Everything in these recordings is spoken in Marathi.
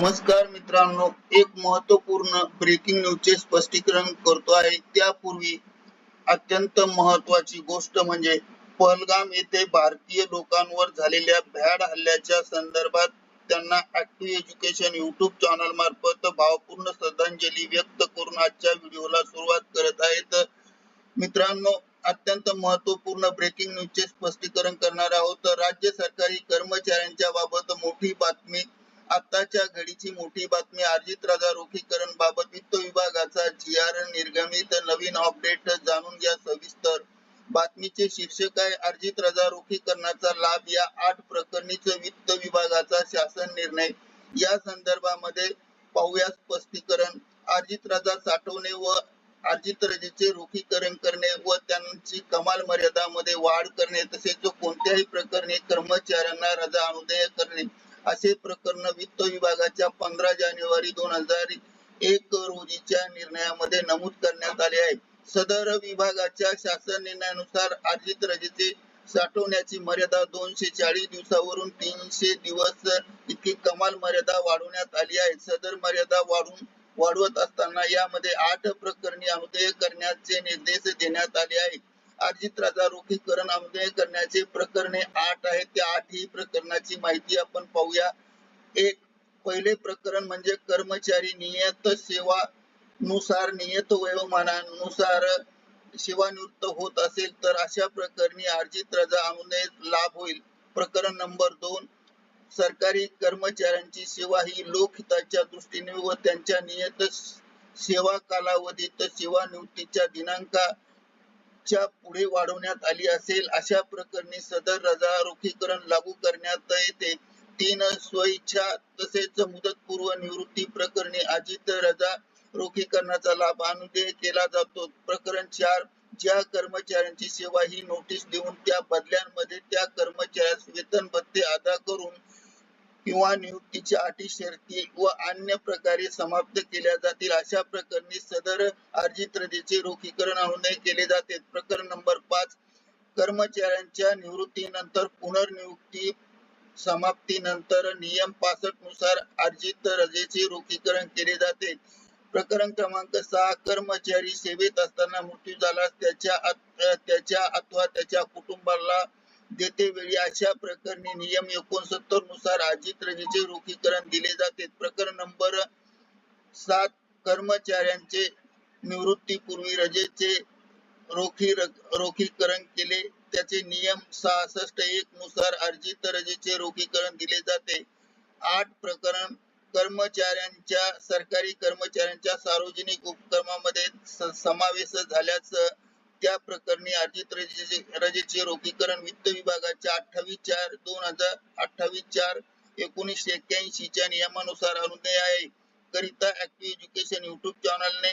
नमस्कार मित्रांनो एक महत्त्वपूर्ण ब्रेकिंग न्यूजचे स्पष्टीकरण करतो आहे. त्यापूर्वी अत्यंत महत्वाची गोष्ट म्हणजे पहलगाम येथे भारतीय लोकांवर झालेल्या भ्याड हल्ल्याच्या संदर्भात त्यांना ऍक्टिव्ह एज्युकेशन युट्यूब चॅनल मार्फत भावपूर्ण श्रद्धांजली व्यक्त करून आजच्या व्हिडिओला सुरुवात करत आहेत. मित्रांनो अत्यंत महत्त्वपूर्ण ब्रेकिंग न्यूजचे स्पष्टीकरण करणार आहोत. राज्य सरकारी कर्मचाऱ्यांच्या बाबत मोठी बातमी आताच्या घडीची मोठी बातमी अर्जित राजा रोखीकरण बाबत वित्त विभागाचा जी आर निर्गमित नवीन अपडेट जाणून घ्या सविस्तर. बातमीचे शीर्षक आहे अर्जित रजा रोखीकरणाचा लाभ या आठ प्रकरणीच वित्त विभागाचा शासन निर्णय. या संदर्भामध्ये पाहूया स्पष्टीकरण. अर्जित रजा साठवणे व अर्जित रजेचे रोखीकरण करणे व त्यांची कमाल मर्यादामध्ये वाढ करणे तसेच कोणत्याही प्रकरणी कर्मचाऱ्यांना रजा अनुदय करणे. असे प्रकरण वित्त विभागाच्या पंधरा जानेवारी दोन हजार एक रोजीच्या निर्णयामध्ये नमूद करण्यात आले आहे. सदर विभागाच्या शासन निर्णयानुसार अर्जित रजेचे साठवण्याची मर्यादा दोनशे चाळीस दिवसावरून तीनशे दिवस इतकी कमाल मर्यादा वाढवण्यात आली आहे. सदर मर्यादा वाढून वाढवत असताना यामध्ये आठ प्रकरणी अनुदय करण्याचे निर्देश देण्यात आले आहे अर्जित राजा रोखीकरण अनुदय करण्याचे प्रकरणे आठ आहेत. त्या आठही प्रकरणाची माहिती आपण पाहूया. एक पहिले प्रकरण म्हणजे कर्मचारी नियत सेवा नुसार नियत वयोमानानुसार सेवानिवृत्त होत असेल तर अशा प्रकरणी अर्जित रजा अनुदय लाभ होईल. प्रकरण नंबर दोन सरकारी कर्मचाऱ्यांची सेवा ही लोकहिताच्या दृष्टीने व त्यांच्या नियत सेवा कालावधीत सेवानिवृत्तीच्या च्या पुढे वाढवण्यात आली असेल अशा प्रकरणी सदर रजा रोखीकरण लागू करण्यात येते. तीन स्वइच्छा तसेच मुदतपूर्व निवृत्ती प्रकरणी अजित रजा रोखीकरणाचा लाभ अनुदय केला जातो. प्रकरण चार ज्या कर्मचाऱ्यांची सेवा ही नोटीस देऊन त्या बदल्यांमध्ये त्या कर्मचाऱ्यास वेतन भत्ते अदा करून किंवा नियुक्तीच्या अटी शर्ती व अन्य प्रकारे समाप्त केल्या जातील अशा प्रकरणी सदर अर्जित रजेचे रोखीकरण अनुनय केले जाते. प्रकरण नंबर पाच कर्मचाऱ्यांच्या निवृत्तीनंतर पुनर्नियुक्ती समाप्तीनंतर नियम पासष्टनुसार अर्जित रजेचे रोखीकरण केले जाते. प्रकरण क्रमांक सहा कर्मचारी सेवेत असताना मृत्यू झाल्यास त्याच्या त्याच्या अथवा त्याच्या कुटुंबाला देते. वेळी अशा प्रकरणी नियम एकोणसत्तरनुसार आजित रजेचे रोखीकरण दिले जाते. प्रकरण नंबर सात कर्मचाऱ्यांचे निवृत्तीपूर्वी रजेचे रोखी रोखीकरण केले. त्याचे नियम सहासष्ट एक नुसार अर्जित रजेचे रोखीकरण दिले जाते. आठ प्रकरण कर्मचाऱ्यांच्या सरकारी कर्मचाऱ्यांच्या सार्वजनिक उपक्रमामध्ये समावेश झाल्यास त्या प्रकरणी अर्जित रजेचे रजेचे रोखीकरण वित्त विभागाच्या अठ्ठावीस चार दोन हजार अठ्ठावीस चार एकोणीसशे एक्क्याऐंशी च्या नियमानुसार अनुदय आहे. करिता ऍक्टिव्ह एज्युकेशन युट्यूब चॅनलने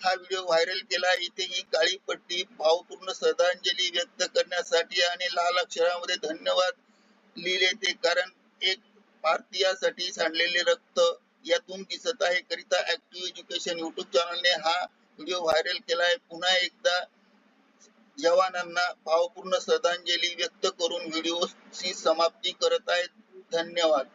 हा व्हिडिओ व्हायरल केला. इथे ही काळी पट्टी भावपूर्ण श्रद्धांजली व्यक्त करण्यासाठी आणि लाल अक्षरामध्ये धन्यवाद लिहिले ते कारण एक भारतीयासाठी सांडलेले रक्त यातून दिसत आहे. करिता ऍक्टिव्ह एज्युकेशन युट्यूब चॅनलने हा व्हिडिओ व्हायरल केला आहे. पुन्हा एकदा जवानांना भावपूर्ण श्रद्धांजली व्यक्त करून व्हिडिओची समाप्ती करत आहेत. धन्यवाद.